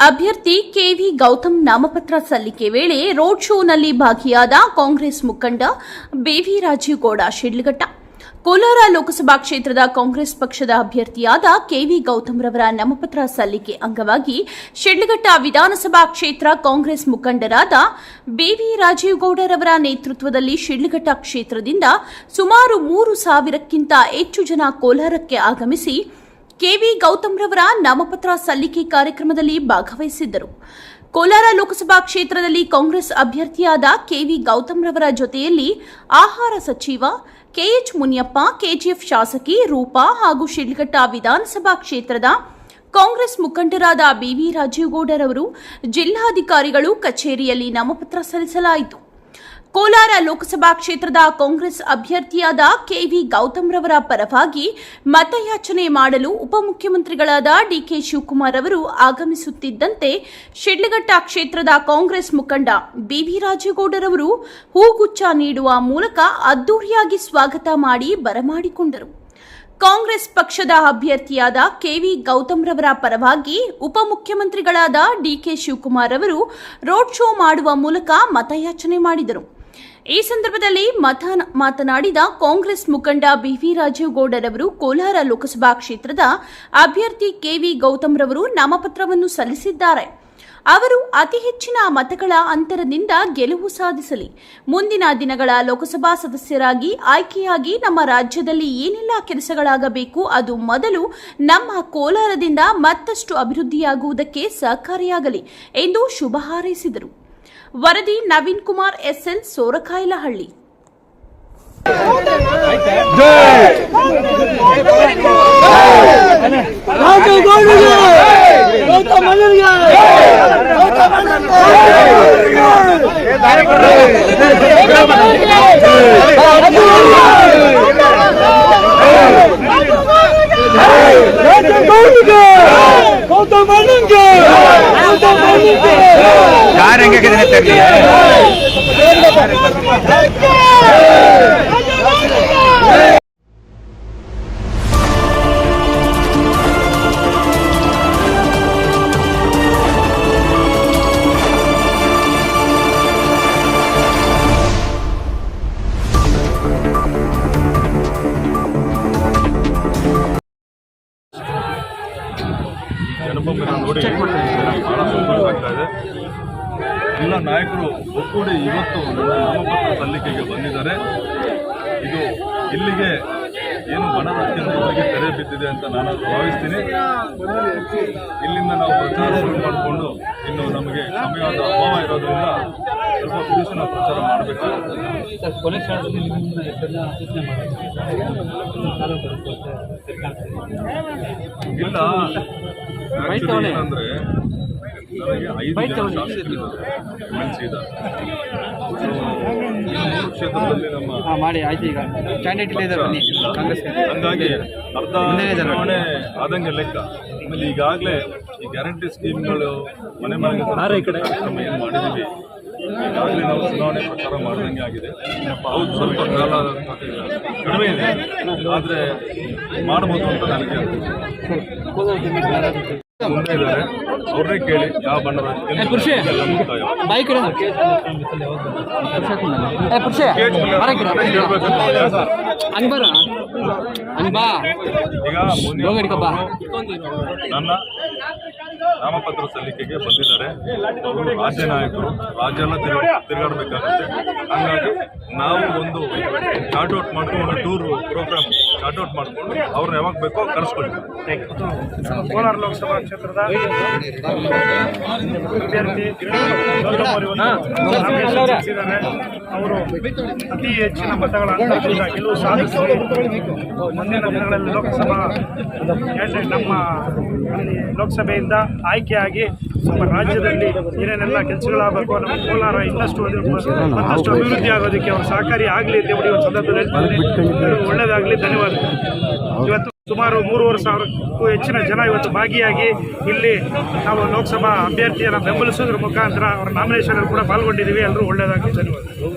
ಅಭ್ಯರ್ಥಿ ಕೆವಿ ಗೌತಮ್ ನಾಮಪತ್ರ ಸಲ್ಲಿಕೆ ವೇಳೆ ರೋಡ್ ಶೋನಲ್ಲಿ ಭಾಗಿಯಾದ ಕಾಂಗ್ರೆಸ್ ಮುಖಂಡ ಬೇವಿ ರಾಜೀವ್ಗೌಡ ಶಿಡ್ಲಘಟ್ಟ. ಕೋಲಾರ ಲೋಕಸಭಾ ಕ್ಷೇತ್ರದ ಕಾಂಗ್ರೆಸ್ ಪಕ್ಷದ ಅಭ್ಯರ್ಥಿಯಾದ ಕೆವಿ ಗೌತಮ್ ರವರ ನಾಮಪತ್ರ ಸಲ್ಲಿಕೆ ಅಂಗವಾಗಿ ಶಿಡ್ಲಘಟ್ಟ ವಿಧಾನಸಭಾ ಕ್ಷೇತ್ರ ಕಾಂಗ್ರೆಸ್ ಮುಖಂಡರಾದ ಬೇವಿ ರಾಜೀವ್ಗೌಡರವರ ನೇತೃತ್ವದಲ್ಲಿ ಶಿಡ್ಲಘಟ್ಟ ಕ್ಷೇತ್ರದಿಂದ ಸುಮಾರು ಮೂರು ಸಾವಿರಕ್ಕಿಂತ ಹೆಚ್ಚು ಜನ ಕೋಲಾರಕ್ಕೆ ಆಗಮಿಸಿ ಕೆವಿ ಗೌತಮ್ ರವರ ನಾಮಪತ್ರ ಸಲ್ಲಿಕೆ ಕಾರ್ಯಕ್ರಮದಲ್ಲಿ ಭಾಗವಹಿಸಿದ್ದರು. ಕೋಲಾರ ಲೋಕಸಭಾ ಕ್ಷೇತ್ರದಲ್ಲಿ ಕಾಂಗ್ರೆಸ್ ಅಭ್ಯರ್ಥಿಯಾದ ಕೆವಿ ಗೌತಮ್ ರವರ ಜೊತೆಯಲ್ಲಿ ಆಹಾರ ಸಚಿವ ಕೆಎಚ್ ಮುನಿಯಪ್ಪ, ಕೆಜಿಎಫ್ ಶಾಸಕಿ ರೂಪಾ ಹಾಗೂ ಶಿಡ್ಲಘಟ್ಟ ವಿಧಾನಸಭಾ ಕ್ಷೇತ್ರದ ಕಾಂಗ್ರೆಸ್ ಮುಖಂಡರಾದ ಬಿವಿ ರಾಜೀವ್ಗೌಡರವರು ಜಿಲ್ಲಾಧಿಕಾರಿಗಳು ಕಚೇರಿಯಲ್ಲಿ ನಾಮಪತ್ರ ಸಲ್ಲಿಸಲಾಯಿತು. ಕೋಲಾರ ಲೋಕಸಭಾ ಕ್ಷೇತ್ರದ ಕಾಂಗ್ರೆಸ್ ಅಭ್ಯರ್ಥಿಯಾದ ಕೆವಿ ಗೌತಮ್ ರವರ ಪರವಾಗಿ ಮತಯಾಚನೆ ಮಾಡಲು ಉಪಮುಖ್ಯಮಂತ್ರಿಗಳಾದ ಡಿಕೆ ಶಿವಕುಮಾರ್ ಅವರು ಆಗಮಿಸುತ್ತಿದ್ದಂತೆ ಶಿಡ್ಲಘಟ್ಟ ಕ್ಷೇತ್ರದ ಕಾಂಗ್ರೆಸ್ ಮುಖಂಡ ಬಿವಿ ರಾಜೇಗೌಡರವರು ಹೂಗುಚ್ಛ ನೀಡುವ ಮೂಲಕ ಅದ್ದೂರಿಯಾಗಿ ಸ್ವಾಗತ ಮಾಡಿ ಬರಮಾಡಿಕೊಂಡರು. ಕಾಂಗ್ರೆಸ್ ಪಕ್ಷದ ಅಭ್ಯರ್ಥಿಯಾದ ಕೆವಿ ಗೌತಮ್ ರವರ ಪರವಾಗಿ ಉಪಮುಖ್ಯಮಂತ್ರಿಗಳಾದ ಡಿಕೆ ಶಿವಕುಮಾರ್ ಅವರು ರೋಡ್ ಶೋ ಮಾಡುವ ಮೂಲಕ ಮತಯಾಚನೆ ಮಾಡಿದರು. ಈ ಸಂದರ್ಭದಲ್ಲಿ ಮತ ಮಾತನಾಡಿದ ಕಾಂಗ್ರೆಸ್ ಮುಖಂಡ ಬಿವಿ ರಾಜೀವ್ಗೌಡರವರು ಕೋಲಾರ ಲೋಕಸಭಾ ಕ್ಷೇತ್ರದ ಅಭ್ಯರ್ಥಿ ಕೆವಿ ಗೌತಮ್ ರವರು ನಾಮಪತ್ರವನ್ನು ಸಲ್ಲಿಸಿದ್ದಾರೆ. ಅವರು ಅತಿ ಹೆಚ್ಚಿನ ಮತಗಳ ಅಂತರದಿಂದ ಗೆಲುವು ಸಾಧಿಸಲಿ. ಮುಂದಿನ ದಿನಗಳ ಲೋಕಸಭಾ ಸದಸ್ಯರಾಗಿ ಆಯ್ಕೆಯಾಗಿ ನಮ್ಮ ರಾಜ್ಯದಲ್ಲಿ ಏನೆಲ್ಲ ಕೆಲಸಗಳಾಗಬೇಕು ಅದು ಮೊದಲು ನಮ್ಮ ಕೋಲಾರದಿಂದ ಮತ್ತಷ್ಟು ಅಭಿವೃದ್ಧಿಯಾಗುವುದಕ್ಕೆ ಸಹಕಾರಿಯಾಗಲಿ ಎಂದು ಶುಭ ಹಾರೈಸಿದರು. ವರದಿ ನವೀನ್ ಕುಮಾರ್ ಎಸ್ಎಲ್ ಸೋರಕಾಯಲಹಳ್ಳಿ ಗೌತಮ್ ಗೌತಮ್ चार अंक कितने तक लिया है? ನಾಯಕರು ಒಕ್ಕೂಡಿ ಇವತ್ತು ನನ್ನ ನಾಮಪತ್ರ ಸಲ್ಲಿಕೆಗೆ ಬಂದಿದ್ದಾರೆ. ಇದು ಇಲ್ಲಿಗೆ ಏನು ಬಣದ ಕೇಂದ್ರಗಳಿಗೆ ತೆರೆ ಬಿದ್ದಿದೆ ಅಂತ ನಾನು ಭಾವಿಸ್ತೀನಿ. ಇಲ್ಲಿಂದ ನಾವು ಪ್ರಚಾರ ಶುರು ಮಾಡಿಕೊಂಡು ಇನ್ನು ನಮಗೆ ಸಮಯದ ಅಭಾವ ಇರೋದ್ರಿಂದ ಸ್ವಲ್ಪ ಬಿರುಸಿನ ಪ್ರಚಾರ ಮಾಡಬೇಕು ಇಲ್ಲ ಅಂದ್ರೆ ಏನಂದ್ರೆ ನನಗೆ ಐದು ಜನ ಶಾಸಕರಿದ್ದಾರೆ ಎಂ ಇದ್ದಾರೆ? ಸೊ ಈ ಮೂರು ಕ್ಷೇತ್ರದಲ್ಲಿ ನಮ್ಮ ಮಾಡಿ ಆಯ್ತು ಈಗ. ಕ್ಯಾಂಡಿಡೇಟ್ ಇಲ್ಲ ಇದ್ದಾರೆ ಬನ್ನಿ. ಕಾಂಗ್ರೆಸ್ ಹಂಗಾಗಿ ಅರ್ಧ ಚುನಾವಣೆ ಆದಂಗೆ ಲೆಕ್ಕ. ಆಮೇಲೆ ಈಗಾಗಲೇ ಈ ಗ್ಯಾರಂಟಿ ಸ್ಕೀಮ್ಗಳು ಮನೆ ಮನೆಗೆ ಕಾರ್ಯಕ್ರಮ ಏನು ಮಾಡಿದ್ದೀವಿ ಈಗಾಗಲೇ ನಾವು ಚುನಾವಣೆ ಪ್ರಚಾರ ಮಾಡಿದಂಗೆ ಆಗಿದೆ. ಹೌದು ಸ್ವಲ್ಪ ಕಾಲ ಕಡಿಮೆ ಇದೆ. ಆದರೆ ಮಾಡ್ಬೋದು ಅಂತ ನನಗೆ. ಮುಂದೆ ಇದ್ದಾರೆ ಅವ್ರನ್ನೇ ಕೇಳಿ ಯಾವ ಬಣ್ಣದ ಮುಕ್ತಾಯ. ಬೈಕ್ ಕೇಳ್ಬೇಕಂತ ಹಂಗ್ ಬರ ಹಂಗ್ ಬಾ. ಈಗ. ನನ್ನ ನಾಮಪತ್ರ ಸಲ್ಲಿಕೆಗೆ ಬಂದಿದ್ದಾರೆ. ಅವರು ರಾಜ್ಯ ನಾಯಕರು. ರಾಜ್ಯ ಎಲ್ಲ ತಿರುಗಾಡಬೇಕಾಗುತ್ತೆ. ಹಂಗಾಗಿ ನಾವು ಒಂದು ಚಾರ್ಟ್ ಔಟ್ ಮಾಡ್ಕೊಂಡು ಒಂದು ಟೂರ್ ಪ್ರೋಗ್ರಾಮ್ ಚಾರ್ಟ್ ಔಟ್ ಮಾಡಿಕೊಂಡು ಅವ್ರನ್ನ ಯಾವಾಗ ಬೇಕೋ ಕರೆಸ್ಕೊಳ್ತೀವಿ ಕೋಲಾರ ಲೋಕಸಭಾ ಕ್ಷೇತ್ರದ ಅವರು ಅತಿ ಹೆಚ್ಚಿನ ಮತಗಳ ಗೆಲುವು ಸಾಧಿಸಿ ಮುಂದಿನ ದಿನಗಳಲ್ಲಿ ಲೋಕಸಭಾ ನಮ್ಮ ಅಲ್ಲಿ ಲೋಕಸಭೆಯಿಂದ ಆಯ್ಕೆಯಾಗಿ ನಮ್ಮ ರಾಜ್ಯದಲ್ಲಿ ಏನೇನೆಲ್ಲ ಕೆಲಸಗಳಾಗಬೇಕು ನಮ್ಮ ಕೋಲಾರ ಇನ್ನಷ್ಟು ಮತ್ತಷ್ಟು ಅಭಿವೃದ್ಧಿ ಆಗೋದಕ್ಕೆ ಅವರು ಸಹಕಾರಿ ಆಗಲಿ ಹೇಳಿ ಒಂದು ಸಂದರ್ಭದಲ್ಲಿ. ಒಳ್ಳೆಯದಾಗಲಿ ಧನ್ಯವಾದ ಇವತ್ತು ಸುಮಾರು ಮೂರುವರೆ ಸಾವಿರಕ್ಕೂ ಹೆಚ್ಚಿನ ಜನ ಇವತ್ತು ಭಾಗಿಯಾಗಿ ಇಲ್ಲಿ ನಾವು ಲೋಕಸಭಾ ಅಭ್ಯರ್ಥಿಯನ್ನು ಬೆಂಬಲಿಸೋದ್ರ ಮುಖಾಂತರ ಅವರ ನಾಮಿನೇಷನ್ ಕೂಡ ಪಾಲ್ಗೊಂಡಿದ್ದೀವಿ. ಎಲ್ಲರೂ ಒಳ್ಳೆಯದಾಗಲಿ ಧನ್ಯವಾದ